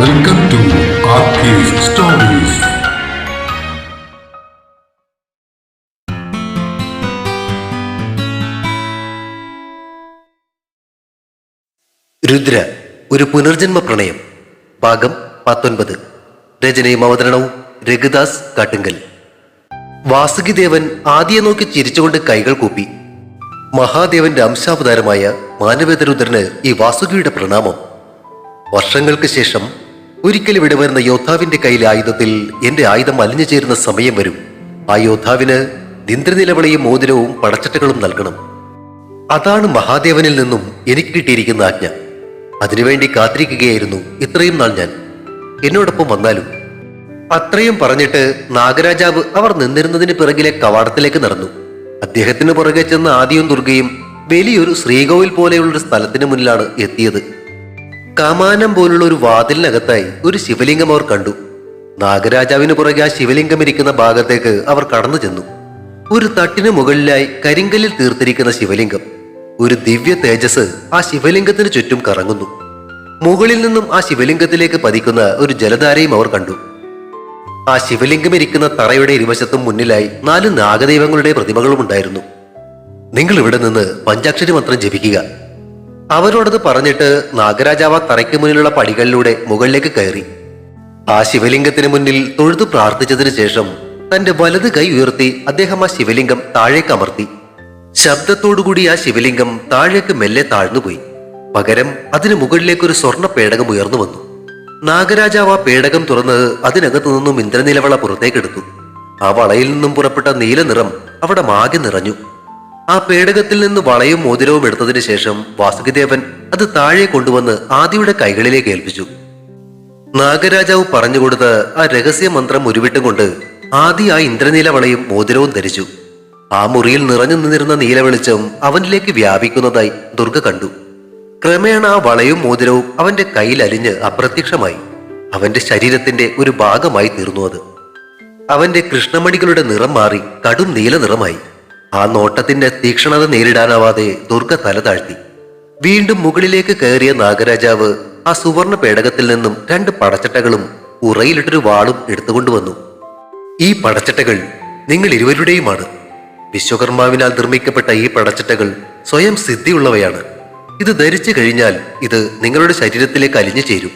Welcome to stories Rudra ഒരു പുനർജന്മ പ്രണയം. ഭാഗം പത്തൊൻപത്. രചനയും അവതരണവും രഘുദാസ് കാട്ടുങ്കൽ. വാസുകിദേവൻ ആദ്യം നോക്കി ചിരിച്ചുകൊണ്ട് കൈകൾ കൂപ്പി. മഹാദേവന്റെ അംശാവതാരമായ മാനവേദരുദ്രന് ഈ വാസുകിയുടെ പ്രണാമം. വർഷങ്ങൾക്ക് ശേഷം ഒരിക്കൽ ഇടവരുന്ന യോദ്ധാവിന്റെ കയ്യിലെ ആയുധത്തിൽ എന്റെ ആയുധം അലിഞ്ഞു ചേരുന്ന സമയം വരും. ആ യോദ്ധാവിന് നിന്ദ്രനിലവളയും മോതിരവും പടച്ചട്ടകളും നൽകണം. അതാണ് മഹാദേവനിൽ നിന്നും എനിക്ക് കിട്ടിയിരിക്കുന്ന ആജ്ഞ. അതിനുവേണ്ടി കാത്തിരിക്കുകയായിരുന്നു ഇത്രയും നാൾ ഞാൻ. എന്നോടൊപ്പം വന്നാലും. അത്രയും പറഞ്ഞിട്ട് നാഗരാജാവ് അവർ നിന്നിരുന്നതിന് പിറകിലെ കവാടത്തിലേക്ക് നടന്നു. അദ്ദേഹത്തിന് പുറകെ ചെന്ന ആദ്യം ദുർഗയും വലിയൊരു ശ്രീകോവിൽ പോലെയുള്ള സ്ഥലത്തിന് മുന്നിലാണ് എത്തിയത്. കമാനം പോലുള്ള ഒരു വാതിലിനകത്തായി ഒരു ശിവലിംഗം അവർ കണ്ടു. നാഗരാജാവിന് പുറകെ ആ ശിവലിംഗം ഇരിക്കുന്ന ഭാഗത്തേക്ക് അവർ കടന്നു ചെന്നു. ഒരു തട്ടിന് മുകളിലായി കരിങ്കല്ലിൽ തീർത്തിരിക്കുന്ന ശിവലിംഗം. ഒരു ദിവ്യ തേജസ് ആ ശിവലിംഗത്തിന് ചുറ്റും കറങ്ങുന്നു. മുകളിൽ നിന്നും ആ ശിവലിംഗത്തിലേക്ക് പതിക്കുന്ന ഒരു ജലധാരയും അവർ കണ്ടു. ആ ശിവലിംഗം ഇരിക്കുന്ന തറയുടെ ഇരുവശത്തും മുന്നിലായി നാല് നാഗദൈവങ്ങളുടെ പ്രതിമകളും ഉണ്ടായിരുന്നു. നിങ്ങൾ ഇവിടെ നിന്ന് പഞ്ചാക്ഷരി മന്ത്രം ജപിക്കുക. അവരോടത് പറഞ്ഞിട്ട് നാഗരാജാവ തറയ്ക്ക് മുന്നിലുള്ള പടികളിലൂടെ മുകളിലേക്ക് കയറി. ആ ശിവലിംഗത്തിന് മുന്നിൽ തൊഴുതു പ്രാർത്ഥിച്ചതിനു ശേഷം തന്റെ വലത് കൈ ഉയർത്തി അദ്ദേഹം ആ ശിവലിംഗം താഴേക്ക് അമർത്തി. ശബ്ദത്തോടുകൂടി ആ ശിവലിംഗം താഴേക്ക് മെല്ലെ താഴ്ന്നുപോയി. പകരം അതിനു മുകളിലേക്ക് ഒരു സ്വർണ പേടകം ഉയർന്നു വന്നു. നാഗരാജാവ് ആ പേടകം തുറന്നത് അതിനകത്തു നിന്നും ഇന്ദ്രനിലവള പുറത്തേക്കെടുത്തു. ആ വളയിൽ നിന്നും പുറപ്പെട്ട നീലനിറം അവിടെ മാകെ നിറഞ്ഞു. ആ പേടകത്തിൽ നിന്ന് വളയും മോതിരവും എടുത്തതിന് ശേഷം വാസുകിദേവൻ അത് താഴെ കൊണ്ടുവന്ന് ആദിയുടെ കൈകളിലേക്ക് ഏൽപ്പിച്ചു. നാഗരാജാവ് പറഞ്ഞുകൊടുത്ത ആ രഹസ്യ മന്ത്രം ഉരുവിട്ടുകൊണ്ട് ആദി ആ ഇന്ദ്രനീല വളയും മോതിരവും ധരിച്ചു. ആ മുറിയിൽ നിറഞ്ഞു നിന്നിരുന്ന നീലവെളിച്ചം അവനിലേക്ക് വ്യാപിക്കുന്നതായി ദുർഗ കണ്ടു. ക്രമേണ ആ വളയും മോതിരവും അവന്റെ കയ്യിൽ അലിഞ്ഞ് അപ്രത്യക്ഷമായി. അവന്റെ ശരീരത്തിന്റെ ഒരു ഭാഗമായി തീർന്നു അത്. അവന്റെ കൃഷ്ണമണികളുടെ നിറം മാറി കടും നീല നിറമായി ആ നോട്ടത്തിന്റെ തീക്ഷണത നേരിടാനാവാതെ ദുർഗ തല താഴ്ത്തി. വീണ്ടും മുകളിലേക്ക് കയറിയ നാഗരാജാവ് ആ സുവർണ പേടകത്തിൽ നിന്നും രണ്ട് പടച്ചട്ടകളും ഉറയിലിട്ടൊരു വാളും എടുത്തുകൊണ്ടുവന്നു ഈ പടച്ചട്ടകൾ നിങ്ങൾ ഇരുവരുടെയുമാണ്. വിശ്വകർമാവിനാൽ നിർമ്മിക്കപ്പെട്ട ഈ പടച്ചട്ടകൾ സ്വയം സിദ്ധിയുള്ളവയാണ്. ഇത് ധരിച്ചു കഴിഞ്ഞാൽ ഇത് നിങ്ങളുടെ ശരീരത്തിലേക്ക് അലിഞ്ഞു ചേരും.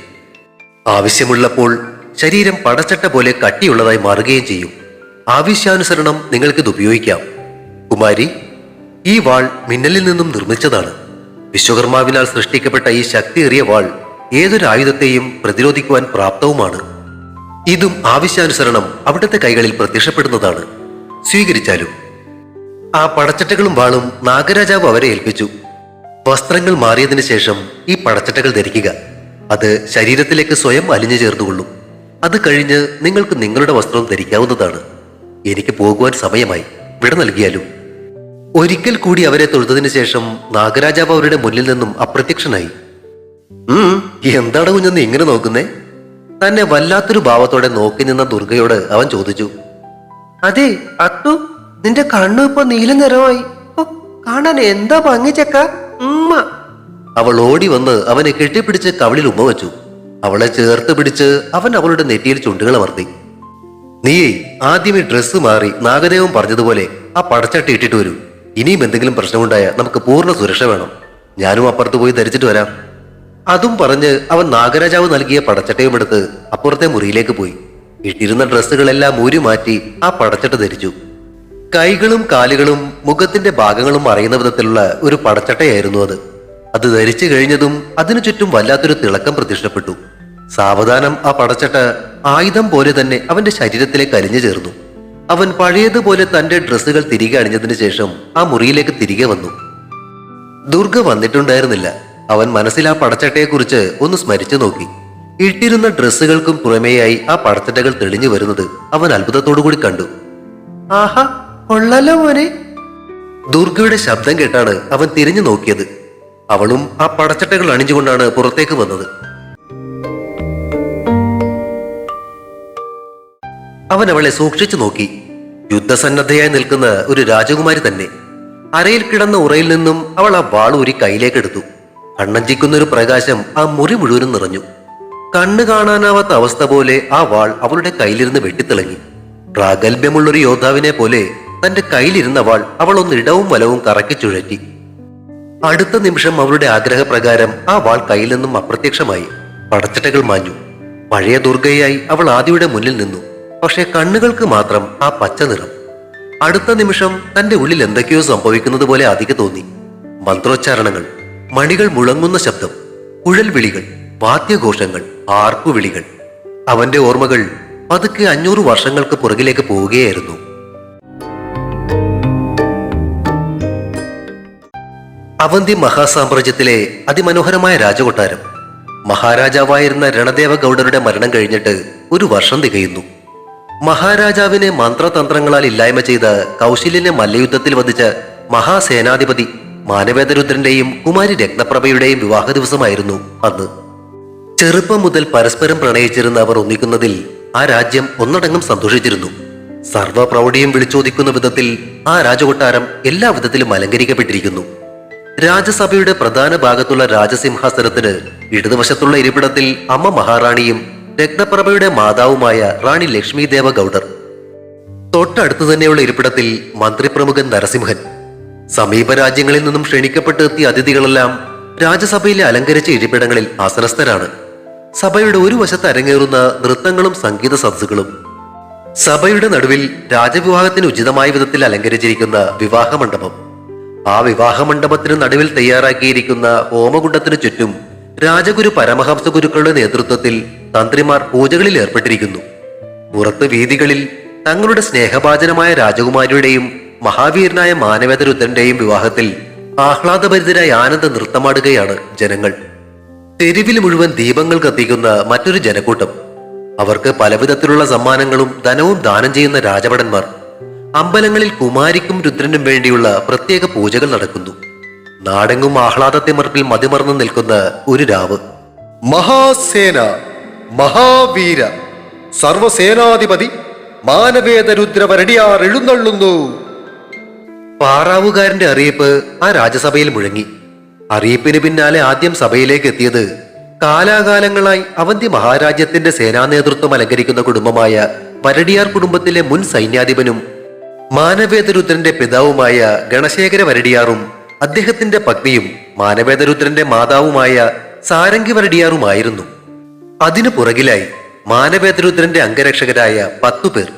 ആവശ്യമുള്ളപ്പോൾ ശരീരം പടച്ചട്ട പോലെ കട്ടിയുള്ളതായി മാറുകയും ചെയ്യും. ആവശ്യാനുസരണം നിങ്ങൾക്കിത് ഉപയോഗിക്കാം. കുമാരി ഈ വാൾ മിന്നലിൽ നിന്നും നിർമ്മിച്ചതാണ്. വിശ്വകർമാവിനാൽ സൃഷ്ടിക്കപ്പെട്ട ഈ ശക്തിയേറിയ വാൾ ഏതൊരു ആയുധത്തെയും പ്രതിരോധിക്കുവാൻ പ്രാപ്തവുമാണ്. ഇതും ആവശ്യാനുസരണം അവിടുത്തെ കൈകളിൽ പ്രത്യക്ഷപ്പെടുന്നതാണ്. സ്വീകരിച്ചാലും. ആ പടച്ചട്ടകളും വാളും നാഗരാജാവ് അവരെ ഏൽപ്പിച്ചു. വസ്ത്രങ്ങൾ മാറിയതിനു ശേഷം ഈ പടച്ചട്ടകൾ ധരിക്കുക. അത് ശരീരത്തിലേക്ക് സ്വയം അലിഞ്ഞു ചേർന്നുകൊള്ളും. അത് കഴിഞ്ഞ് നിങ്ങൾക്ക് നിങ്ങളുടെ വസ്ത്രം ധരിക്കാവുന്നതാണ്. എനിക്ക് പോകുവാൻ സമയമായി. വിട നൽകിയാലും. ഒരിക്കൽ കൂടി അവരെ തൊഴുതതിനു ശേഷം നാഗരാജാവ് അവരുടെ മുന്നിൽ നിന്നും അപ്രത്യക്ഷനായി. ഉം എന്താണ് കുഞ്ഞെന്ന് ഇങ്ങനെ നോക്കുന്നേ? തന്നെ വല്ലാത്തൊരു ഭാവത്തോടെ നോക്കി നിന്ന ദുർഗയോട് അവൻ ചോദിച്ചു അതെ അത്തു നിന്റെ കണ്ണു ഇപ്പൊ നീല നിറമായി. കാണാൻ എന്താ ഭംഗി ഉമ്മ. അവൾ ഓടി വന്ന് അവനെ കെട്ടിപ്പിടിച്ച് കവിളിൽ ഉമ്മ വെച്ചു. അവളെ ചേർത്ത് പിടിച്ച് അവൻ അവളുടെ നെറ്റിയിൽ ചുണ്ടുകൾ അമർത്തി. നീയേ ആദ്യം ഈ ഡ്രസ്സ് മാറി നാഗദേവൻ പറഞ്ഞതുപോലെ ആ പടച്ചട്ടി ഇട്ടിട്ട് വരൂ. ഇനിയും എന്തെങ്കിലും പ്രശ്നമുണ്ടായാൽ നമുക്ക് പൂർണ സുരക്ഷ വേണം. ഞാനും അപ്പുറത്ത് പോയി ധരിച്ചിട്ട് വരാം. അതും പറഞ്ഞ് അവൻ നാഗരാജാവ് നൽകിയ പടച്ചട്ടയും എടുത്ത് അപ്പുറത്തെ മുറിയിലേക്ക് പോയി. ഇട്ടിരുന്ന ഡ്രസ്സുകളെല്ലാം ഊരി മാറ്റി ആ പടച്ചട്ട ധരിച്ചു. കൈകളും കാലുകളും മുഖത്തിന്റെ ഭാഗങ്ങളും അറിയുന്ന വിധത്തിലുള്ള ഒരു പടച്ചട്ടയായിരുന്നു അത്. അത് ധരിച്ചു കഴിഞ്ഞതും അതിനു ചുറ്റും വല്ലാത്തൊരു തിളക്കം പ്രത്യക്ഷപ്പെട്ടു. സാവധാനം ആ പടച്ചട്ട ആയുധം പോലെ തന്നെ അവന്റെ ശരീരത്തിലേക്ക് അലിഞ്ഞു ചേർന്നു. അവൻ പഴയതുപോലെ തന്റെ ഡ്രസ്സുകൾ തിരികെ അണിഞ്ഞതിനു ശേഷം ആ മുറിയിലേക്ക് തിരികെ വന്നു. ദുർഗ വന്നിട്ടുണ്ടായിരുന്നില്ല. അവൻ മനസ്സിൽ ആ പടച്ചട്ടയെക്കുറിച്ച് ഒന്ന് സ്മരിച്ചു നോക്കി. ഇട്ടിരുന്ന ഡ്രസ്സുകൾക്കും പുറമേയായി ആ പടച്ചട്ടകൾ തെളിഞ്ഞു വരുന്നത് അവൻ അത്ഭുതത്തോടുകൂടി കണ്ടു. ആഹാ കൊള്ളല്ലോ മോനെ. ദുർഗയുടെ ശബ്ദം കേട്ടാണ് അവൻ തിരിഞ്ഞു നോക്കിയത്. അവളും ആ പടച്ചട്ടകൾ അണിഞ്ഞുകൊണ്ടാണ് പുറത്തേക്ക് വന്നത്. അവൻ അവളെ സൂക്ഷിച്ചു നോക്കി. യുദ്ധസന്നദ്ധയായി നിൽക്കുന്ന ഒരു രാജകുമാരി തന്നെ അരയിൽ കിടന്ന ഉറയിൽ നിന്നും അവൾ ആ വാളൂരി കയ്യിലേക്ക് കയ്യിലേക്കെടുത്തു കണ്ണഞ്ചിക്കുന്ന ഒരു പ്രകാശം ആ മുറി മുഴുവനും നിറഞ്ഞു. കണ്ണു കാണാനാവാത്ത അവസ്ഥ പോലെ ആ വാൾ അവളുടെ കയ്യിലിരുന്ന് വെട്ടിത്തിളങ്ങി. പ്രാഗൽഭ്യമുള്ളൊരു യോദ്ധാവിനെ പോലെ തന്റെ കയ്യിലിരുന്ന വാൾ അവൾ ഒന്ന് ഇടവും വലവും കറക്കി ചുഴറ്റി. അടുത്ത നിമിഷം അവളുടെ ആഗ്രഹപ്രകാരം ആ വാൾ കയ്യിൽ നിന്നും അപ്രത്യക്ഷമായി. പടച്ചട്ടകൾ മാഞ്ഞു. പഴയ ദുർഗയായി അവൾ ആദിയുടെ മുന്നിൽ നിന്നു. പക്ഷെ കണ്ണുകൾക്ക് മാത്രം ആ പച്ച നിറം. അടുത്ത നിമിഷം തന്റെ ഉള്ളിൽ എന്തൊക്കെയോ സംഭവിക്കുന്നത് പോലെ അധിക തോന്നി. മന്ത്രോച്ചാരണങ്ങൾ മണികൾ മുഴങ്ങുന്ന ശബ്ദം കുഴൽ വിളികൾ വാദ്യഘോഷങ്ങൾ ആർപ്പുവിളികൾ. അവന്റെ ഓർമ്മകൾ പതുക്കെ അഞ്ഞൂറ് വർഷങ്ങൾക്ക് പുറകിലേക്ക് പോവുകയായിരുന്നു. അവന്തി മഹാസാമ്രാജ്യത്തിലെ അതിമനോഹരമായ രാജകൊട്ടാരം. മഹാരാജാവായിരുന്ന രണദേവ ഗൗഡരുടെ മരണം കഴിഞ്ഞിട്ട് ഒരു വർഷം തികയുന്നു. മഹാരാജാവിനെ മന്ത്രതന്ത്രങ്ങളാൽ ഇല്ലായ്മ ചെയ്ത് കൗശല്യനെ മല്ലയുദ്ധത്തിൽ വധിച്ച് മഹാസേനാധിപതി മാനവേദരുദ്രന്റെയും കുമാരി രക്തപ്രഭയുടെയും വിവാഹ ദിവസമായിരുന്നു അന്ന്. ചെറുപ്പം മുതൽ പരസ്പരം പ്രണയിച്ചിരുന്ന അവർ ഒന്നിക്കുന്നതിൽ ആ രാജ്യം ഒന്നടങ്കം സന്തോഷിച്ചിരുന്നു. സർവപ്രൗഢിയും വിളിച്ചോദിക്കുന്ന വിധത്തിൽ ആ രാജകൊട്ടാരം എല്ലാ വിധത്തിലും അലങ്കരിക്കപ്പെട്ടിരിക്കുന്നു. രാജസഭയുടെ പ്രധാന ഭാഗത്തുള്ള രാജസിംഹാസനത്തിന് ഇടതുവശത്തുള്ള ഇരിപ്പിടത്തിൽ അമ്മ മഹാറാണിയും രത്നപ്രഭയുടെ മാതാവുമായ റാണി ലക്ഷ്മി ദേവ ഗൗഡർ. തൊട്ടടുത്തു തന്നെയുള്ള ഇരിപ്പിടത്തിൽ മന്ത്രിപ്രമുഖൻ നരസിംഹൻ. സമീപ രാജ്യങ്ങളിൽ നിന്നും ക്ഷണിക്കപ്പെട്ട് എത്തിയ അതിഥികളെല്ലാം രാജ്യസഭയിലെ അലങ്കരിച്ച ഇരിപ്പിടങ്ങളിൽ ആസനസ്ഥരാണ് സഭയുടെ ഒരു വശത്ത് അരങ്ങേറുന്ന നൃത്തങ്ങളും സംഗീത സദസ്സുകളും. സഭയുടെ നടുവിൽ രാജവിവാഹത്തിന് ഉചിതമായ വിധത്തിൽ അലങ്കരിച്ചിരിക്കുന്ന വിവാഹമണ്ഡപം. ആ വിവാഹ മണ്ഡപത്തിന് നടുവിൽ തയ്യാറാക്കിയിരിക്കുന്ന ഹോമകുണ്ടത്തിനു ചുറ്റും രാജഗുരു പരമഹംസ ഗുരുക്കളുടെ നേതൃത്വത്തിൽ തന്ത്രിമാർ പൂജകളിൽ ഏർപ്പെട്ടിരിക്കുന്നു. പുറത്ത് വീതികളിൽ തങ്ങളുടെ സ്നേഹഭാചനമായ രാജകുമാരിയുടെയും മഹാവീരനായ മാനവേദരുദ്രന്റെയും വിവാഹത്തിൽ ആഹ്ലാദഭരിതരായ ആനന്ദ നൃത്തമാടുകയാണ് ജനങ്ങൾ. തെരുവിൽ മുഴുവൻ ദീപങ്ങൾ കത്തിക്കുന്ന മറ്റൊരു ജനക്കൂട്ടം. അവർക്ക് പലവിധത്തിലുള്ള സമ്മാനങ്ങളും ധനവും ദാനം ചെയ്യുന്ന രാജഭടന്മാർ. അമ്പലങ്ങളിൽ കുമാരിക്കും രുദ്രനും വേണ്ടിയുള്ള പ്രത്യേക പൂജകൾ നടക്കുന്നു. നാടെങ്ങും ആഹ്ലാദത്തിമർപ്പിൽ മതിമറന്ന് നിൽക്കുന്ന ഒരു രാവ്. മഹാസേന മഹാവീര സർവസേനാധിപതി മാനവേദരുദ്രവരടിയാർ എഴുന്നള്ളുന്നു. പാറാവുകാരന്റെ അറിയിപ്പ് ആ രാജ്യസഭയിൽ മുഴങ്ങി. അറിയിപ്പിന് പിന്നാലെ ആദ്യം സഭയിലേക്ക് എത്തിയത് കാലാകാലങ്ങളായി അവന്തി മഹാരാജ്യത്തിന്റെ സേനാ നേതൃത്വം അലങ്കരിക്കുന്ന കുടുംബമായ വരടിയാർ കുടുംബത്തിലെ മുൻ സൈന്യാധിപനും മാനവേദരുദ്രന്റെ പിതാവുമായ ഗണശേഖര വരടിയാറും അദ്ദേഹത്തിന്റെ പത്നിയും മാനവേദരുദ്രന്റെ മാതാവുമായ സാരംഗി വരടിയാറുമായിരുന്നു അതിനു പുറകിലായി മാനവേദരുദ്രന്റെ അംഗരക്ഷകരായ പത്തു പേർ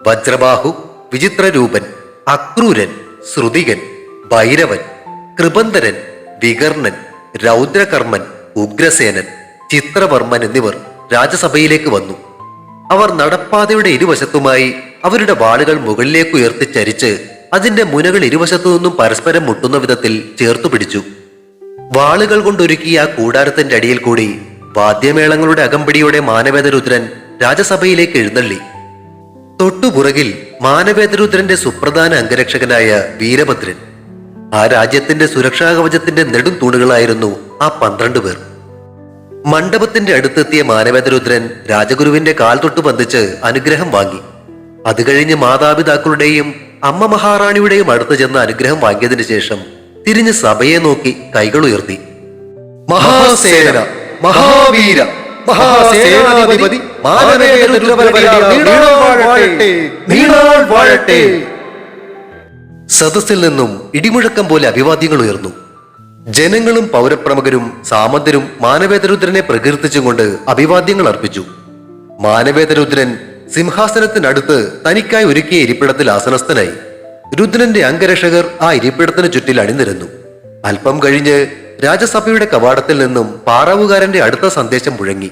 വജ്രബാഹു വിചിത്രരൂപൻ അക്രൂരൻ ശ്രുതികൻ ഭൈരവൻ കൃപന്തരൻ വികർണൻ രൗദ്രകർമ്മൻ ഉഗ്രസേനൻ ചിത്രവർമ്മൻ എന്നിവർ രാജസഭയിലേക്ക് വന്നു. അവർ നടപ്പാതയുടെ ഇരുവശത്തുമായി അവരുടെ വാളുകൾ മുകളിലേക്ക് ഉയർത്തി ചരിച്ച് അതിന്റെ മുനകൾ ഇരുവശത്തു നിന്നും പരസ്പരം മുട്ടുന്ന വിധത്തിൽ ചേർത്തു പിടിച്ചു. വാളുകൾ കൊണ്ടൊരുക്കിയ ആ കൂടാരത്തിന്റെ അടിയിൽ കൂടി വാദ്യമേളങ്ങളുടെ അകമ്പടിയോടെ മാനവേദരുദ്രൻ രാജസഭയിലേക്ക് എഴുന്നള്ളി. തൊട്ടുപുറകിൽ മാനവേദരുദ്രന്റെ സുപ്രധാന അംഗരക്ഷകനായ വീരഭദ്രൻ. ആ രാജ്യത്തിന്റെ സുരക്ഷാ കവചത്തിന്റെ നെടും തൂണുകളായിരുന്നു ആ പന്ത്രണ്ട് പേർ. മണ്ഡപത്തിന്റെ അടുത്തെത്തിയ മാനവേദരുദ്രൻ രാജഗുരുവിന്റെ കാൽ തൊട്ട് ബന്ധിച്ച് അനുഗ്രഹം വാങ്ങി. അത് കഴിഞ്ഞ് മാതാപിതാക്കളുടെയും അമ്മ മഹാറാണിയുടെയും അടുത്ത് ചെന്ന് അനുഗ്രഹം വാങ്ങിയതിനു ശേഷം തിരിഞ്ഞ് സഭയെ നോക്കി കൈകൾ ഉയർത്തി മഹാസേന മഹാവീര സദസ്സിൽ നിന്നും ഇടിമുഴക്കം പോലെ അഭിവാദ്യങ്ങൾ ഉയർന്നു. ജനങ്ങളും പൗരപ്രമുഖരും സാമന്തരും മാനവേദരുദ്രനെ പ്രകീർത്തിച്ചുകൊണ്ട് അഭിവാദ്യങ്ങൾ അർപ്പിച്ചു. മാനവേദരുദ്രൻ സിംഹാസനത്തിനടുത്ത് തനിക്കായി ഒരുക്കിയ ഇരിപ്പിടത്തിൽ ആസനസ്ഥനായി. രുദ്രന്റെ അംഗരക്ഷകർ ആ ഇരിപ്പിടത്തിന് ചുറ്റിൽ അണിനിരന്നു. അല്പം കഴിഞ്ഞ് രാജസഭയുടെ കവാടത്തിൽ നിന്നും പാറാവുകാരന്റെ അടുത്ത സന്ദേശം മുഴങ്ങി.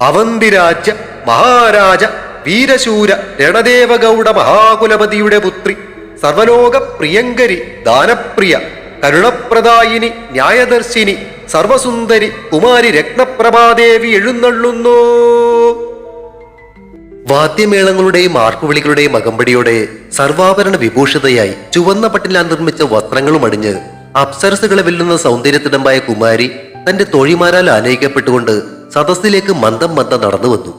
അവന്തിരാജ മഹാരാജ വീരശൂര രണദേവഗൗഡ മഹാകുലപതിയുടെ പുത്രി സർവലോക പ്രിയങ്കരി ദാനപ്രിയ കരുണപ്രദായിനി ന്യായദർശിനി സർവസുന്ദരി കുമാരി രത്നപ്രഭാദേവി എഴുന്നള്ളുന്നു. വാദ്യമേളങ്ങളുടെയും ആർപ്പുവിളികളുടെയും അകമ്പടിയോടെ സർവാഭരണ വിഭൂഷിതയായി ചുവന്ന പട്ടിലാൽ നിർമ്മിച്ച വസ്ത്രങ്ങളും അണിഞ്ഞ് അപ്സരസുകളെ വെല്ലുന്ന സൗന്ദര്യത്തിടമ്പായ കുമാരി തന്റെ തൊഴിമാരാൽ ആനയിക്കപ്പെട്ടുകൊണ്ട് സദസ്സിലേക്ക് മന്ദം മന്ദം നടന്നു വന്നു.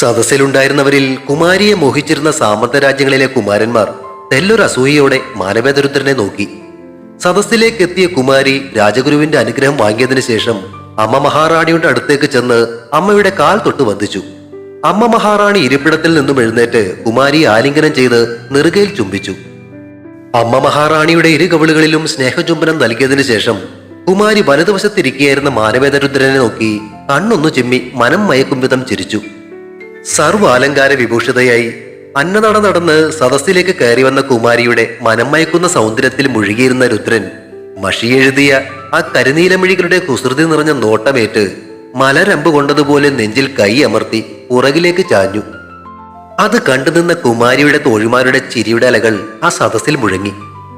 സദസ്സിലുണ്ടായിരുന്നവരിൽ കുമാരിയെ മോഹിച്ചിരുന്ന സാമന്ത രാജ്യങ്ങളിലെ കുമാരന്മാർ തെല്ലൊരു അസൂയയോടെ മാനവേദരുദ്രനെ നോക്കി. സദസ്സിലേക്ക് എത്തിയ കുമാരി രാജഗുരുവിന്റെ അനുഗ്രഹം വാങ്ങിയതിനു ശേഷം അമ്മ മഹാറാണിയുടെ അടുത്തേക്ക് ചെന്ന് അമ്മയുടെ കാൽ തൊട്ട് വന്ദിച്ചു. അമ്മ മഹാറാണി ഇരിപ്പിടത്തിൽ നിന്നും എഴുന്നേറ്റ് കുമാരിയെ ആലിംഗനം ചെയ്ത് നെറുകയിൽ ചുംബിച്ചു. അമ്മ മഹാറാണിയുടെ ഇരു കവിളുകളിലും സ്നേഹചുംബനം നൽകിയതിനു ശേഷം കുമാരി വലതുവശത്തിരിക്കുകയായിരുന്ന മാനവേദരുദ്രനെ നോക്കി കണ്ണൊന്നു ചിമ്മി മനം മയക്കും വിധം ചിരിച്ചു. സർവ അലങ്കാര വിഭൂഷിതയായി അന്നനട നടന്ന് സദസ്സിലേക്ക് കയറി വന്ന കുമാരിയുടെ മനം മയക്കുന്ന സൗന്ദര്യത്തിൽ മുഴുകിയിരുന്ന രുദ്രൻ മഷിയെഴുതിയ ആ കരിനീലമിഴികളുടെ കുസൃതി നിറഞ്ഞ നോട്ടമേറ്റ് മലരമ്പ് കൊണ്ടതുപോലെ നെഞ്ചിൽ കൈ അമർത്തി പുറകിലേക്ക് ചാഞ്ഞു. അത് കണ്ടുനിന്ന കുമാരിയുടെ തോഴിമാരുടെ ചിരിയുടെ അലകൾ ആ സദസ്സിൽ മുഴങ്ങി.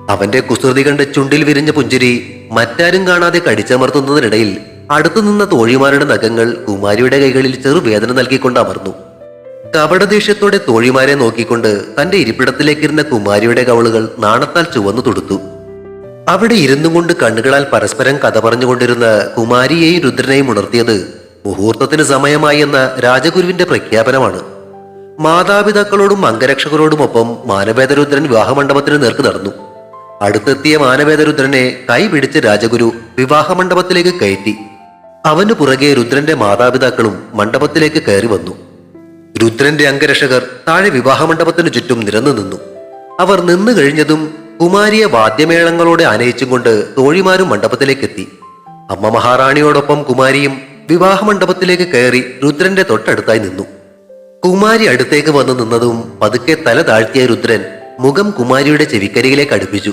അവന്റെ കുസൃതി കണ്ട ചുണ്ടിൽ വിരിഞ്ഞ പുഞ്ചിരി മറ്റാരും കാണാതെ കടിച്ചമർത്തുന്നതിനിടയിൽ അടുത്തു നിന്ന തോഴിമാരുടെ നഖങ്ങൾ കുമാരിയുടെ കൈകളിൽ ചെറുവേദന നൽകിക്കൊണ്ട് അമർന്നു. കപടദേഷ്യത്തോടെ തോഴിമാരെ നോക്കിക്കൊണ്ട് തന്റെ ഇരിപ്പിടത്തിലേക്കിരുന്ന കുമാരിയുടെ കവളുകൾ നാണത്താൽ ചുവന്നു തൊടുത്തു. അവിടെ ഇരുന്നും കൊണ്ട് കണ്ണുകളാൽ പരസ്പരം കഥ പറഞ്ഞുകൊണ്ടിരുന്ന കുമാരിയെയും രുദ്രനെയും ഉണർത്തിയത് മുഹൂർത്തത്തിന് സമയമായി എന്ന രാജഗുരുവിന്റെ പ്രഖ്യാപനമാണ്. മാതാപിതാക്കളോടും അംഗരക്ഷകരോടുമൊപ്പം മാനവേദരുദ്രൻ വിവാഹമണ്ഡപത്തിന് നേർക്ക് നടന്നു. അടുത്തെത്തിയ മാനവേദരുദ്രനെ കൈപിടിച്ച് രാജഗുരു വിവാഹമണ്ഡപത്തിലേക്ക് കയറ്റി. അവനു പുറകെ രുദ്രന്റെ മാതാപിതാക്കളും മണ്ഡപത്തിലേക്ക് കയറി വന്നു. രുദ്രന്റെ അംഗരക്ഷകർ താഴെ വിവാഹമണ്ഡപത്തിനു ചുറ്റും നിരന്നു നിന്നു. അവർ നിന്നു കഴിഞ്ഞതും കുമാരിയെ വാദ്യമേളങ്ങളോടെ ആനയിച്ചും കൊണ്ട് തോഴിമാരും മണ്ഡപത്തിലേക്കെത്തി. അമ്മ മഹാറാണിയോടൊപ്പം കുമാരിയും വിവാഹമണ്ഡപത്തിലേക്ക് കയറി രുദ്രന്റെ തൊട്ടടുത്തായി നിന്നു. കുമാരി അടുത്തേക്ക് വന്ന് നിന്നതും പതുക്കെ തല താഴ്ത്തിയ രുദ്രൻ മുഖം കുമാരിയുടെ ചെവിക്കരികിലേക്ക് അടുപ്പിച്ചു.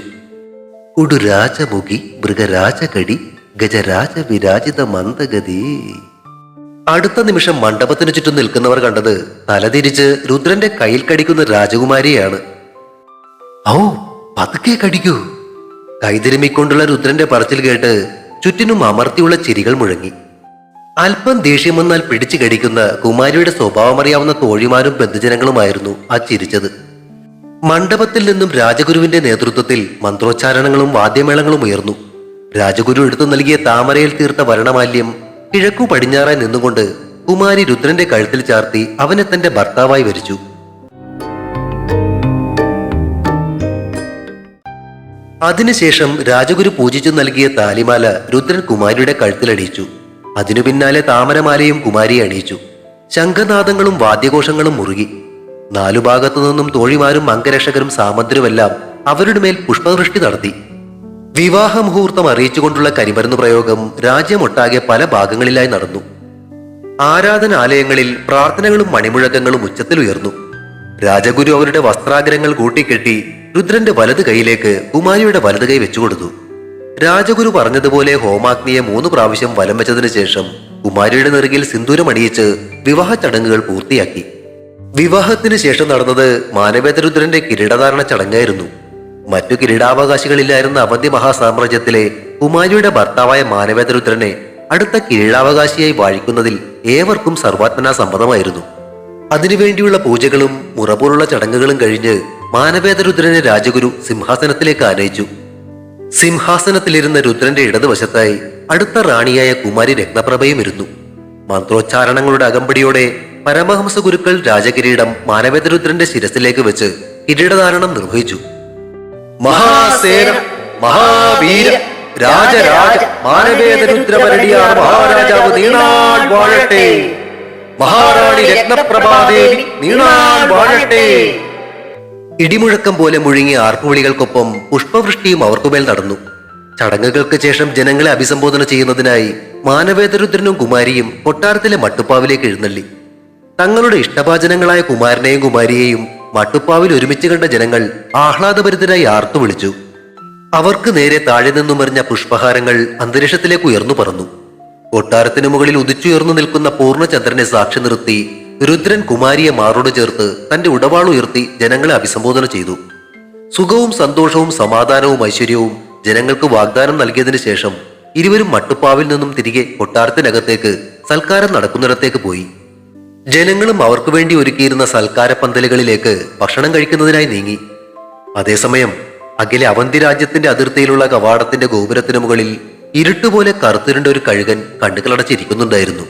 ഉടു രാജമുഖി മൃഗരാജകടി ഗജരാജ വിരാജിത മന്ദഗതി. അടുത്ത നിമിഷം മണ്ഡപത്തിന് ചുറ്റും നിൽക്കുന്നവർ കണ്ടത് തലതിരിച്ച് രുദ്രന്റെ കയ്യിൽ കടിക്കുന്ന രാജകുമാരിയാണ് ഔ പതുക്കെ കടിക്കൂ. കൈതിരുമിക്കൊണ്ടുള്ള രുദ്രന്റെ പറച്ചിൽ കേട്ട് ചുറ്റിനും അമർത്തിയുള്ള ചിരികൾ മുഴങ്ങി. അല്പം ദേഷ്യം വന്നാൽ പിടിച്ചു കടിക്കുന്ന കുമാരിയുടെ സ്വഭാവമറിയാവുന്ന തോഴിമാരും ബന്ധുജനങ്ങളുമായിരുന്നു ആ ചിരിച്ചത്. മണ്ഡപത്തിൽ നിന്നും രാജഗുരുവിന്റെ നേതൃത്വത്തിൽ മന്ത്രോച്ചാരണങ്ങളും വാദ്യമേളങ്ങളും ഉയർന്നു. രാജഗുരു എടുത്തു നൽകിയ താമരയിൽ തീർത്ത വരണമാല്യം കിഴക്കു പടിഞ്ഞാറായി നിന്നുകൊണ്ട് കുമാരി രുദ്രന്റെ കഴുത്തിൽ ചാർത്തി അവനെ തന്റെ ഭർത്താവായി വരിച്ചു. അതിനുശേഷം രാജഗുരു പൂജിച്ചു നൽകിയ താലിമാല രുദ്രൻ കുമാരിയുടെ കഴുത്തിലണിയിച്ചു അതിനു പിന്നാലെ താമരമാലയും കുമാരി അണിയിച്ചു ശംഖനാദങ്ങളും വാദ്യഘോഷങ്ങളും മുറുകി. നാലു ഭാഗത്തു നിന്നും തോഴിമാരും അംഗരക്ഷകരും സാമന്തരുമെല്ലാം അവരുടെ മേൽ പുഷ്പവൃഷ്ടി നടത്തി. വിവാഹ മുഹൂർത്തം അറിയിച്ചുകൊണ്ടുള്ള കരിമരുന്ന് പ്രയോഗം രാജ്യമൊട്ടാകെ പല ഭാഗങ്ങളിലായി നടന്നു. ആരാധനാലയങ്ങളിൽ പ്രാർത്ഥനകളും മണിമുഴക്കങ്ങളും ഉച്ചത്തിൽ ഉയർന്നു. രാജഗുരു അവരുടെ വസ്ത്രാഗ്രഹങ്ങൾ കൂട്ടിക്കെട്ടി രുദ്രന്റെ വലത് കൈയിലേക്ക് കുമാരിയുടെ വലത് കൈ വെച്ചുകൊടുത്തു. രാജഗുരു പറഞ്ഞതുപോലെ ഹോമാഗ്നിയെ മൂന്ന് പ്രാവശ്യം വലം വെച്ചതിനു ശേഷം കുമാരിയുടെ നെറുകിൽ സിന്ദൂരം അണിയിച്ച് വിവാഹ ചടങ്ങുകൾ പൂർത്തിയാക്കി. വിവാഹത്തിന് ശേഷം നടന്നത് മാനവേദരുദ്രന്റെ കിരീടധാരണ ചടങ്ങായിരുന്നു. മറ്റു കിരീടാവകാശികളില്ലായിരുന്ന അവന്തി മഹാസാമ്രാജ്യത്തിലെ കുമാരിയുടെ ഭർത്താവായ മാനവേദരുദ്രനെ അടുത്ത കിരീടാവകാശിയായി വാഴിക്കുന്നതിൽ ഏവർക്കും സർവാത്മനാ സമ്മതമായിരുന്നു. അതിനുവേണ്ടിയുള്ള പൂജകളും മുറപോലുള്ള ചടങ്ങുകളും കഴിഞ്ഞ് മാനവേദരുദ്രനെ രാജഗുരു സിംഹാസനത്തിലേക്ക് ആനയിച്ചു. സിംഹാസനത്തിലിരുന്ന രുദ്രന്റെ ഇടതുവശത്തായി അടുത്ത റാണിയായ കുമാരി രത്നപ്രഭയും ഇരുന്നു. മന്ത്രോച്ചാരണങ്ങളുടെ അകമ്പടിയോടെ പരമഹംസ ഗുരുക്കൾ രാജകിരീടം മാനവേദരുദ്രന്റെ ശിരസിലേക്ക് വെച്ച് കിരീടധാരണം നിർവഹിച്ചു. മഹാസേന മഹാവീര രാജരാജ മാനവേദരുദ്രമരടിയാർ മഹാരാജാവ് വാഴട്ടെ. മഹാറാണി രത്നപ്രഭാദേവി നീണാൾ വാഴട്ടെ. ഇടിമുഴക്കം പോലെ മുഴുങ്ങിയ ആർപ്പുവിളികൾക്കൊപ്പം പുഷ്പവൃഷ്ടിയും അവർക്കുമേൽ നടന്നു. ചടങ്ങുകൾക്ക് ശേഷം ജനങ്ങളെ അഭിസംബോധന ചെയ്യുന്നതിനായി മാനവേദരുദ്രനും കുമാരിയും കൊട്ടാരത്തിലെ മട്ടുപ്പാവിലേക്ക് എഴുന്നള്ളി. തങ്ങളുടെ ഇഷ്ടപാചനങ്ങളായ കുമാരനെയും കുമാരിയെയും മട്ടുപ്പാവിൽ ഒരുമിച്ച് കണ്ട ജനങ്ങൾ ആഹ്ലാദഭരിതരായി ആർത്തു വിളിച്ചു. അവർക്ക് നേരെ താഴെ നിന്നും എറിഞ്ഞ പുഷ്പഹാരങ്ങൾ അന്തരീക്ഷത്തിലേക്ക് ഉയർന്നു പറന്നു. കൊട്ടാരത്തിനു മുകളിൽ ഉദിച്ചുയർന്നു നിൽക്കുന്ന പൂർണചന്ദ്രനെ സാക്ഷി നിർത്തി രുദ്രൻ കുമാരിയെ മാറോട് ചേർത്ത് തന്റെ ഉടവാൾ ഉയർത്തി ജനങ്ങളെ അഭിസംബോധന ചെയ്തു. സുഖവും സന്തോഷവും സമാധാനവും ഐശ്വര്യവും ജനങ്ങൾക്ക് വാഗ്ദാനം നൽകിയതിനു ശേഷം ഇരുവരും മട്ടുപ്പാവിൽ നിന്നും തിരികെ കൊട്ടാരത്തിനകത്തേക്ക് സൽക്കാരം നടക്കുന്നിടത്തേക്ക് പോയി. ജനങ്ങളും അവർക്ക് വേണ്ടി ഒരുക്കിയിരുന്ന സൽക്കാര പന്തലുകളിലേക്ക് ഭക്ഷണം കഴിക്കുന്നതിനായി നീങ്ങി. അതേസമയം അഖിലെ അവന്തി രാജ്യത്തിന്റെ അതിർത്തിയിലുള്ള കവാടത്തിന്റെ ഗോപുരത്തിന് മുകളിൽ ഇരുട്ടുപോലെ കറുത്തിരുണ്ട ഒരു കഴുകൻ കണ്ണുകളടച്ചിരിക്കുന്നുണ്ടായിരുന്നു.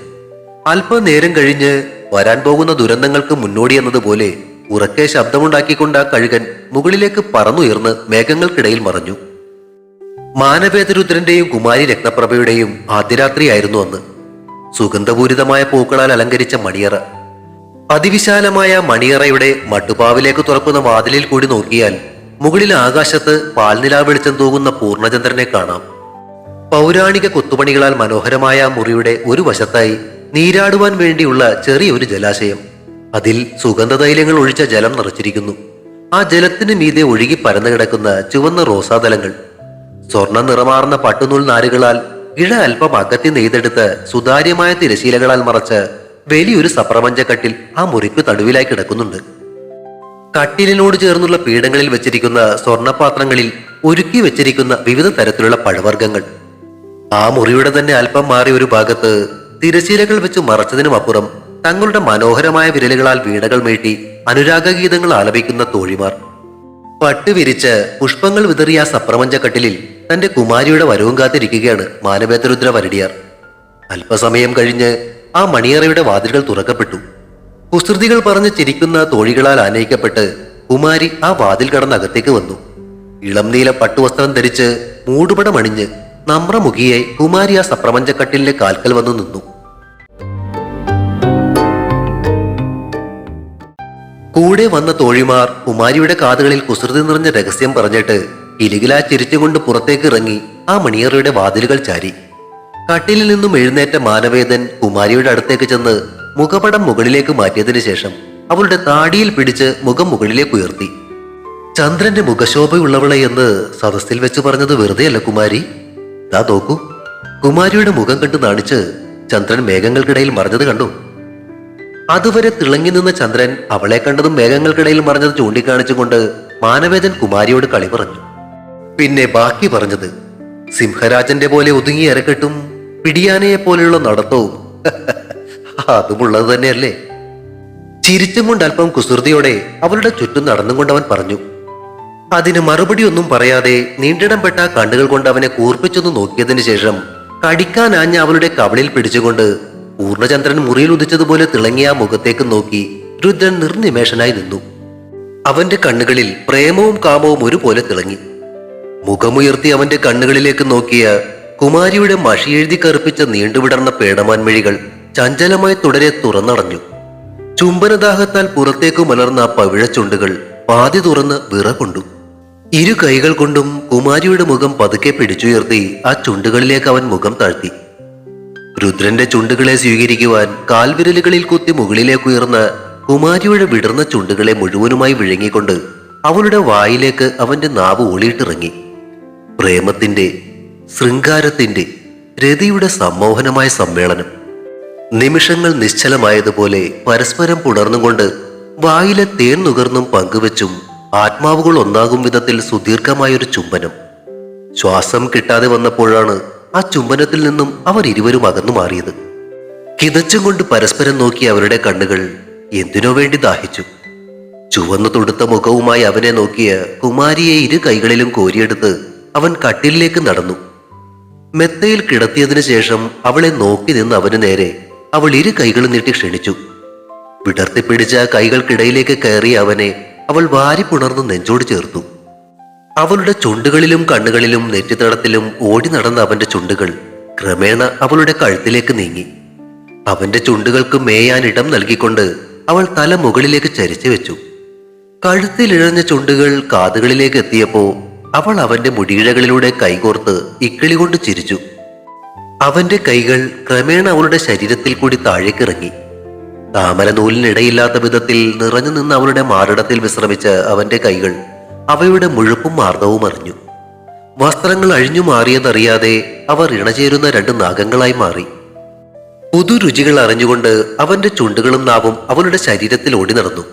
അല്പനേരം കഴിഞ്ഞ് വരാൻ പോകുന്ന ദുരന്തങ്ങൾക്ക് മുന്നോടി എന്നതുപോലെ ഉറക്കെ ശബ്ദമുണ്ടാക്കിക്കൊണ്ട് ആ കഴുകൻ മുകളിലേക്ക് പറന്നുയർന്ന് മേഘങ്ങൾക്കിടയിൽ മറഞ്ഞു. മാനവേദരുദ്രന്റെയും കുമാരി രത്നപ്രഭയുടെയും ആദ്യരാത്രിയായിരുന്നു അന്ന്. സുഗന്ധപൂരിതമായ പൂക്കളാൽ അലങ്കരിച്ച മണിയറ. അതിവിശാലമായ മണിയറയുടെ മട്ടുപാവിലേക്ക് തുറക്കുന്ന വാതിലിൽ കൂടി നോക്കിയാൽ മുകളിൽ ആകാശത്ത് പാൽനിലാ വെളിച്ചം തൂകുന്ന പൂർണചന്ദ്രനെ കാണാം. പൗരാണിക കൊത്തുപണികളാൽ മനോഹരമായ മുറിയുടെ ഒരു വശത്തായി നീരാടുവാൻ വേണ്ടിയുള്ള ചെറിയൊരു ജലാശയം. അതിൽ സുഗന്ധതൈലങ്ങൾ ഒഴിച്ച ജലം നിറച്ചിരിക്കുന്നു. ആ ജലത്തിന് മീതെ ഒഴുകി പരന്നു കിടക്കുന്ന ചുവന്ന റോസാതലങ്ങൾ. സ്വർണ നിറമാർന്ന പട്ടുനൂൽ നാരുകളാൽ ഇഴ അല്പം അകത്തി നെയ്തെടുത്ത് സുതാര്യമായ തിരശീലകളാൽ മറച്ച് വലിയൊരു സപ്രപഞ്ചക്കട്ടിൽ ആ മുറിക്ക് തടുവിലായി കിടക്കുന്നുണ്ട്. കട്ടിലിനോട് ചേർന്നുള്ള പീഠങ്ങളിൽ വെച്ചിരിക്കുന്ന സ്വർണപാത്രങ്ങളിൽ ഒരുക്കി വെച്ചിരിക്കുന്ന വിവിധ തരത്തിലുള്ള പഴവർഗങ്ങൾ. ആ മുറിയുടെ തന്നെ അല്പം മാറിയ ഒരു ഭാഗത്ത് തിരശീലകൾ വെച്ച് മറച്ചതിനും അപ്പുറം തങ്ങളുടെ മനോഹരമായ വിരലുകളാൽ വീണകൾ മീട്ടി അനുരാഗഗീതങ്ങൾ ആലപിക്കുന്ന തോഴിമാർ. പട്ടുവിരിച്ച് പുഷ്പങ്ങൾ വിതറിയ സപ്രമഞ്ചക്കട്ടിലിൽ തന്റെ കുമാരിയുടെ വരവും കാത്തിരിക്കുകയാണ് മാനവേദരുദ്ര വരടിയാർ. അല്പസമയം കഴിഞ്ഞ് ആ മണിയറയുടെ വാതിലുകൾ തുറക്കപ്പെട്ടു. കുസൃതികൾ പറഞ്ഞ് ചിരിക്കുന്ന തോഴികളാൽ ആനയിക്കപ്പെട്ട് കുമാരി ആ വാതിൽ കടന്ന് അകത്തേക്ക് വന്നു. ഇളം നീല പട്ടുവസ്ത്രം ധരിച്ച് മൂടുപടമണിഞ്ഞ് നമ്രമുഖിയായി കുമാരി ആ സപ്രപഞ്ചക്കട്ടിലിന്റെ കാൽക്കൽ വന്നു നിന്നു. കൂടെ വന്ന തോഴിമാർ കുമാരിയുടെ കാതുകളിൽ കുസൃതി നിറഞ്ഞ രഹസ്യം പറഞ്ഞിട്ട് ഇലികില ചിരിച്ചുകൊണ്ട് പുറത്തേക്ക് ഇറങ്ങി ആ മണിയറയുടെ വാതിലുകൾ ചാരി. കട്ടിലിൽ നിന്നും എഴുന്നേറ്റ മാനവേദൻ കുമാരിയുടെ അടുത്തേക്ക് ചെന്ന് മുഖപടം മുകളിലേക്ക് മാറ്റിയതിനു ശേഷം അവളുടെ താടിയിൽ പിടിച്ച് മുഖം മുകളിലേക്ക് ഉയർത്തി. ചന്ദ്രന്റെ മുഖശോഭയുള്ളവളെ എന്ന് സദസ്സിൽ വെച്ച് പറഞ്ഞത് വെറുതെയല്ല കുമാരി. ദാ നോക്കൂ. കുമാരിയുടെ മുഖം കണ്ട് നാണിച്ച് ചന്ദ്രൻ മേഘങ്ങൾക്കിടയിൽ മറഞ്ഞത് കണ്ടു. അതുവരെ തിളങ്ങി നിന്ന ചന്ദ്രൻ അവളെ കണ്ടതും മേഘങ്ങൾക്കിടയിൽ മറഞ്ഞത് ചൂണ്ടിക്കാണിച്ചുകൊണ്ട് മാനവേദൻ കുമാരിയോട് കളി പറഞ്ഞു. പിന്നെ ബാക്കി പറഞ്ഞത് സിംഹരാജന്റെ പോലെ ഒതുങ്ങി അരക്കെട്ടും പിടിയാനയെ പോലെയുള്ള നടത്തവും അതുമുള്ളത് തന്നെയല്ലേ? ചിരിച്ചും കൊണ്ട് അല്പം കുസൃതിയോടെ അവളുടെ ചുറ്റും നടന്നുകൊണ്ട് അവൻ പറഞ്ഞു അതിന് മറുപടി ഒന്നും പറയാതെ നീണ്ടിടംപെട്ട കണ്ണുകൾ കൊണ്ട് അവനെ കൂർപ്പിച്ചൊന്ന് നോക്കിയതിനു ശേഷം കടിക്കാനാഞ്ഞ അവളുടെ കവളിൽ പിടിച്ചുകൊണ്ട് പൂർണചന്ദ്രൻ മുറിയിൽ ഉദിച്ചതുപോലെ തിളങ്ങിയ മുഖത്തേക്ക് നോക്കി രുദ്രൻ നിർനിമേഷനായി നിന്നു. അവന്റെ കണ്ണുകളിൽ പ്രേമവും കാമവും ഒരുപോലെ തിളങ്ങി. മുഖമുയർത്തി അവന്റെ കണ്ണുകളിലേക്ക് നോക്കിയ കുമാരിയുടെ മഷിയെഴുതി കറുപ്പിച്ച നീണ്ടുവിടർന്ന പേടമാൻമിഴികൾ ചഞ്ചലമായി തുടരെ തുറന്നടഞ്ഞു. ചുംബനദാഹത്താൽ പുറത്തേക്ക് മലർന്ന പവിഴ പവിഴച്ചുണ്ടുകൾ പാതി തുറന്ന് വിറകൊണ്ടു. ഇരു കൈകൾ കൊണ്ടും കുമാരിയുടെ മുഖം പതുക്കെ പിടിച്ചുയർത്തി ആ ചുണ്ടുകളിലേക്ക് അവൻ മുഖം താഴ്ത്തി. രുദ്രന്റെ ചുണ്ടുകളെ സ്വീകരിക്കുവാൻ കാൽവിരലുകളിൽ കുത്തി മുകളിലേക്ക് ഉയർന്ന കുമാരിയുടെ വിടർന്ന ചുണ്ടുകളെ മുഴുവനുമായി വിഴുങ്ങിക്കൊണ്ട് അവളുടെ വായിലേക്ക് അവന്റെ നാവ് ഒളിയിട്ടിറങ്ങി പ്രേമത്തിന്റെ ശൃംഗാരത്തിന്റെ രതിയുടെ സമ്മോഹനമായ സമ്മേളനം. നിമിഷങ്ങൾ നിശ്ചലമായതുപോലെ പരസ്പരം പുണർന്നുകൊണ്ട് വായിലെ തേൻ നുകർന്നും പങ്കുവെച്ചും ആത്മാവുകൾ ഒന്നാകും വിധത്തിൽ സുദീർഘമായൊരു ചുംബനം. ശ്വാസം കിട്ടാതെ വന്നപ്പോഴാണ് ആ ചുംബനത്തിൽ നിന്നും അവർ ഇരുവരും അകന്നു മാറിയത്. കിതച്ചും കൊണ്ട് പരസ്പരം നോക്കി അവരുടെ കണ്ണുകൾ എന്തിനോ വേണ്ടി ദാഹിച്ചു? ചുവന്നു തൊടുത്ത മുഖവുമായി അവനെ നോക്കിയ കുമാരിയെ ഇരു കൈകളിലും കോരിയെടുത്ത് അവൻ കട്ടിലേക്ക് നടന്നു. മെത്തയിൽ കിടത്തിയതിനു ശേഷം അവളെ നോക്കി നിന്ന് അവന് നേരെ അവൾ ഇരു കൈകളും നീട്ടി ക്ഷണിച്ചു. വിടർത്തിപ്പിടിച്ച കൈകൾക്കിടയിലേക്ക് കയറിയ അവനെ അവൾ വാരിപ്പുണർന്ന് നെഞ്ചോട് ചേർത്തു. അവളുടെ ചുണ്ടുകളിലും കണ്ണുകളിലും നെറ്റിത്തടത്തിലും ഓടി നടന്ന അവന്റെ ചുണ്ടുകൾ ക്രമേണ അവളുടെ കഴുത്തിലേക്ക് നീങ്ങി. അവന്റെ ചുണ്ടുകൾക്ക് മേയാൻ ഇടം നൽകിക്കൊണ്ട് അവൾ തല മുകളിലേക്ക് ചരിച്ചു വെച്ചു. കഴുത്തിലിഴഞ്ഞ ചുണ്ടുകൾ കാതുകളിലേക്ക് എത്തിയപ്പോൾ അവൾ അവന്റെ മുടിയിഴകളിലൂടെ കൈകോർത്ത് ഇക്കിളി കൊണ്ട് ചിരിച്ചു. അവന്റെ കൈകൾ ക്രമേണ അവളുടെ ശരീരത്തിൽ കൂടി താഴേക്കിറങ്ങി. താമരനൂലിനിടയില്ലാത്ത വിധത്തിൽ നിറഞ്ഞു നിന്ന് അവളുടെ മാറിടത്തിൽ വിശ്രമിച്ച അവന്റെ കൈകൾ അവയുടെ മുഴുപ്പും മാർദ്ദവും അറിഞ്ഞു. വസ്ത്രങ്ങൾ അഴിഞ്ഞു മാറിയതറിയാതെ അവർ ഇണചേരുന്ന രണ്ട് നാഗങ്ങളായി മാറി. പുതു രുചികൾ അറിഞ്ഞുകൊണ്ട് അവന്റെ ചുണ്ടുകളും നാവും അവളുടെ ശരീരത്തിൽ ഓടി നടന്നു.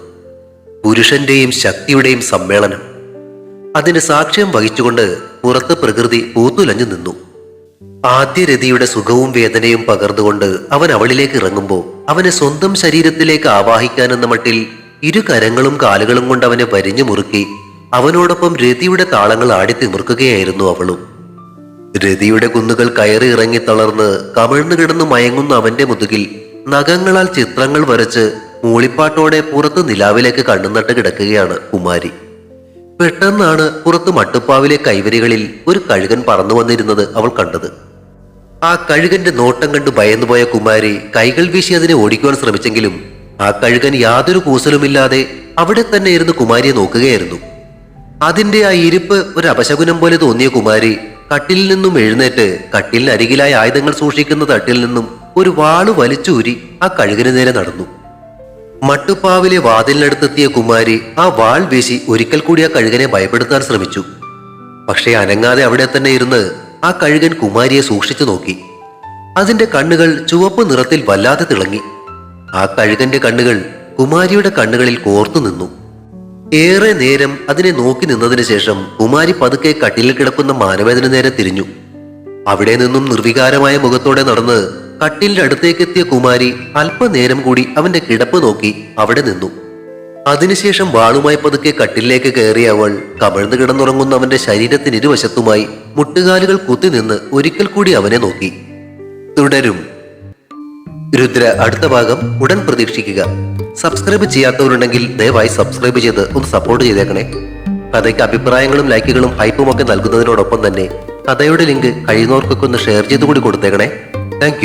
പുരുഷന്റെയും ശക്തിയുടെയും സമ്മേളനം. അതിന് സാക്ഷ്യം വഹിച്ചുകൊണ്ട് പുറത്ത് പ്രകൃതി പൂത്തുലഞ്ഞു നിന്നു. ആദ്യ രതിയുടെ സുഖവും വേദനയും പകർന്നുകൊണ്ട് അവൻ അവളിലേക്ക് ഇറങ്ങുമ്പോൾ അവനെ സ്വന്തം ശരീരത്തിലേക്ക് ആവാഹിക്കാനെന്ന മട്ടിൽ ഇരു കരങ്ങളും കാലുകളും കൊണ്ട് അവനെ വരിഞ്ഞു മുറുക്കി അവനോടൊപ്പം രതിയുടെ താളങ്ങൾ ആടിത്തിമിർക്കുകയായിരുന്നു അവളും. രതിയുടെ കുന്നുകൾ കയറി ഇറങ്ങി തളർന്ന് കമിഴ്ന്നു കിടന്നു മയങ്ങുന്ന അവന്റെ മുതുകിൽ നഖങ്ങളാൽ ചിത്രങ്ങൾ വരച്ച് മൂളിപ്പാട്ടോടെ പുറത്ത് നിലാവിലേക്ക് കണ്ണുനട്ട് കിടക്കുകയാണ് കുമാരി. പെട്ടെന്നാണ് പുറത്ത് മട്ടുപ്പാവിലെ കൈവരികളിൽ ഒരു കഴുകൻ പറന്നു വന്നിരുന്നത് അവൾ കണ്ടത്. ആ കഴുകന്റെ നോട്ടം കണ്ട് ഭയന്നുപോയ കുമാരി കൈകൾ വീശി അതിനെ ഓടിക്കുവാൻ ശ്രമിച്ചെങ്കിലും ആ കഴുകൻ യാതൊരു കൂസലുമില്ലാതെ അവിടെ തന്നെ ഇരുന്ന് കുമാരിയെ നോക്കുകയായിരുന്നു. അതിന്റെ ആ ഇരിപ്പ് ഒരു അപശകുനം പോലെ തോന്നിയ കുമാരി കട്ടിലിൽ നിന്നും എഴുന്നേറ്റ് കട്ടിലിന് അരികിലായ ആയുധങ്ങൾ സൂക്ഷിക്കുന്ന തട്ടിൽ നിന്നും ഒരു വാൾ വലിച്ചൂരി ആ കഴുകിന് നേരെ നടന്നു. മട്ടുപ്പാവിലെ വാതിലിനടുത്തെത്തിയ കുമാരി ആ വാൾ വീശി ഒരിക്കൽ കൂടി ആ കഴുകനെ ഭയപ്പെടുത്താൻ ശ്രമിച്ചു. പക്ഷേ അനങ്ങാതെ അവിടെ തന്നെ ഇരുന്ന് ആ കഴുകൻ കുമാരിയെ സൂക്ഷിച്ചു നോക്കി. അതിന്റെ കണ്ണുകൾ ചുവപ്പ് നിറത്തിൽ വല്ലാതെ തിളങ്ങി. ആ കഴുകന്റെ കണ്ണുകൾ കുമാരിയുടെ കണ്ണുകളിൽ കോർത്തു നിന്നു. ഏറെ നേരം അതിനെ നോക്കി നിന്നതിന് ശേഷം കുമാരി പതുക്കെ കട്ടിലിൽ കിടക്കുന്ന മാനവേദന നേരെ തിരിഞ്ഞു. അവിടെ നിന്നും നിർവികാരമായ മുഖത്തോടെ നടന്ന് കട്ടിലിന്റെ അടുത്തേക്കെത്തിയ കുമാരി അല്പനേരം കൂടി അവന്റെ കിടപ്പ് നോക്കി അവിടെ നിന്നു. അതിനുശേഷം വാളുമായി പതുക്കെ കട്ടിലേക്ക് കയറിയ അവൾ കമിഴ്ന്നു കിടന്നുറങ്ങുന്ന അവന്റെ ശരീരത്തിന് ഇരുവശത്തുമായി മുട്ടുകാലുകൾ കുത്തി നിന്ന് ഒരിക്കൽ കൂടി അവനെ നോക്കി. തുടരും. രുദ്ര അടുത്ത ഭാഗം ഉടൻ പ്രതീക്ഷിക്കുക. സബ്സ്ക്രൈബ് ചെയ്യാത്തവരുണ്ടെങ്കിൽ ദയവായി സബ്സ്ക്രൈബ് ചെയ്ത് ഒന്ന് സപ്പോർട്ട് ചെയ്തേക്കണേ. കഥയ്ക്ക് അഭിപ്രായങ്ങളും ലൈക്കുകളും ഹൈപ്പും ഒക്കെ നൽകുന്നതിനോടൊപ്പം തന്നെ കഥയുടെ ലിങ്ക് കഴിയുന്നവർക്കൊക്കെ ഒന്ന് ഷെയർ ചെയ്ത് കൂടി കൊടുത്തേക്കണേ താങ്ക്